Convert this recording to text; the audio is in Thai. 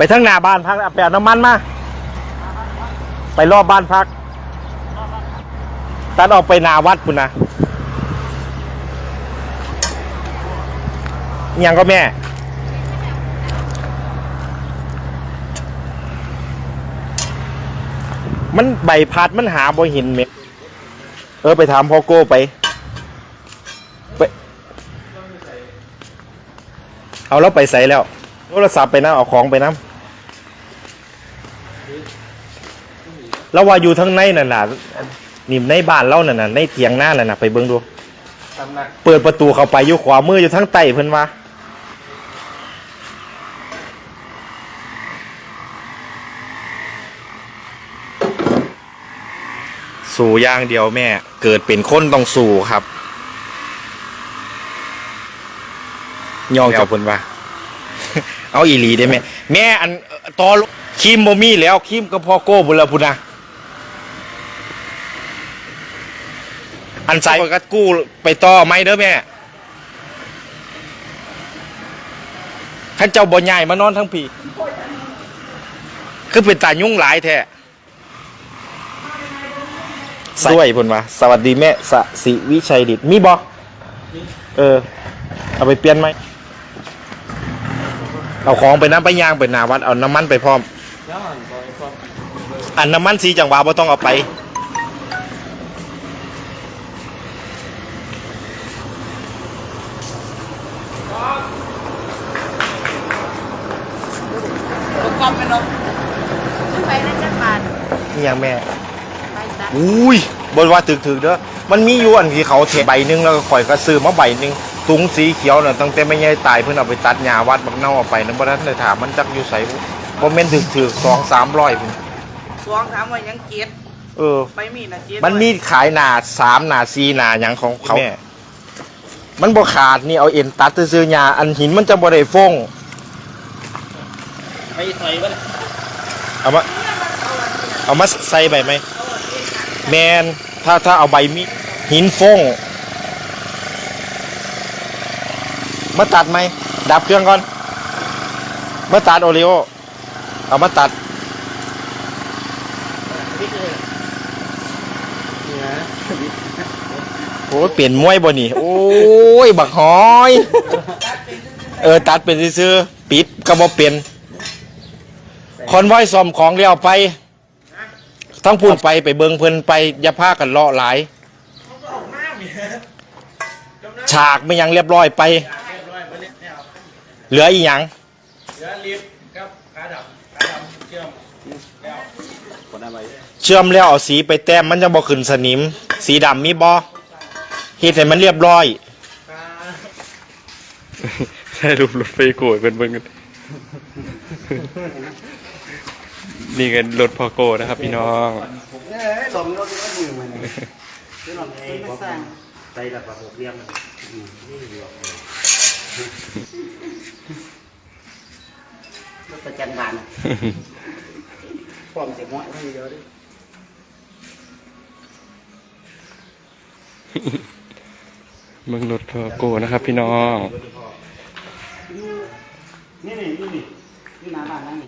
ไปทั้งหน้าบ้านพักเอาไปเอาน้ำมันมาไปรอบบ้านพักตัดออกไปหนาวัดปุ่นะยังก็แม่ มันใบพัดมันหาบ่ห็นเม็ดเออไปถามพ่อโก้ไป ไป เอาแล้วไปใส่แล้ว โทรศัพท์ไปนะเอาของไปนะ แล้วว่าอยู่ทั้งในนั่นน่ะนี่ในบ้านเรานั่นน่ะในเตียงหน้านั่นน่ะไปเบิ่งดูตำหนักเปิดประตูเข้าไปอยู่ขวามืออยู่ทั้งใต้เพิ่นว่าสู่อย่างเดียวแม่ เกิดเป็นคนต้องสู่ครับย่องกับเพิ่นว่า เอาอีหลีได้ไหมแม่อันเอ่อตอ ครีมบ่มีแล้วครีมก็พอโก้บุนละพุ่นนะอันใส่ก็กู้ไปต่อไหมเด้อแม่ข้าเจ้าบ่ใหญ่มานอนทั้งพี่คือเป็นตายุ่งหลายแท้ด้วยพุ่นว่าสวัสดีแม่สสิวิชัยดิตมีบ่เออ เอาไปเปลี่ยนไหมเอาของไปน้ำไปยางไปหนาวัด เอาน้ำมันไปพร้อมแล้วหันบ อยพร้อมอันน้ำมันสีจังหวะบ่ต้องเอาไปประกอบเป็นนกไปนั่นจักบาทนี่ยังแม่ไปตัดอุ้ยบนว่าถึกๆเด้อมันมีอยู่อันที่เขาเทใบหนึงแล้วก็ข่อยก็ซื้อมาใบหนึงถุงสีเขียวน่ะตั้งแต่ไม่ใหญ่ตายเพิ่นเอาไปตัดหญ้าวัดบักเน่าเอาไปนั่นบ่ทันได้ถามมันจักอยู่ไส บ่แม่นถึกๆ2 300พุ่นสวงถามว่ายังเกียรติเออ ไปมีนะเกียรติมันมีขายหนา3หนา4หนาหยังของเขาแม่มันบ่ขาดนี่เอาเอ็นตัดซื่อๆหญ้าอันหินมันจะบ่ได้ฟงไปใส่บ้านเอามาเอามาใส่ใบไหมแมนถ้าถ้าเอาใบมีหินฟงมาตัดไหมดับเครื่องก่อนมาตัดโอริโอ เอามาตัดพริกเลยนี่นะโอ้ยเปลี่ยนมวยบ่นี่ โอ้ย บักหอย เออ ตัดเป็นซื้อๆปิดก็บ่เป็นคอนไว้ซ่อมของเลี้ยวไป ทั้งพูนไปไปเบิงเพิ่นไปอย่าพากันเลาะหลาย ฉากไม่ยังเรียบร้อยไปเรียบร้อยไปเนี่ยเนี่ยเอาเหลืออีหยัง เหลือลิฟต์ เชื่อมแล้วเอาสีไปแต้มมันจะบ่ขึ้นสนิม สีดำมีบ่เฮ็ดให้มันเรียบร้อยใช่รูปรถไฟโกรธเป็นเบิ่งกันนี่กันรถพอโกนะครับ พี่น้องสมรถก็มือมันที่เราไม่สร้างใจแบบหกเรียงนี่อยู่รถประจันบาน พร้อมเสียงหัวให้เยอะดิเมืองรถพอโกนะครับพี่น้อง นี่นี่นี่นี่นี่หน้าบ้านนั่นนี่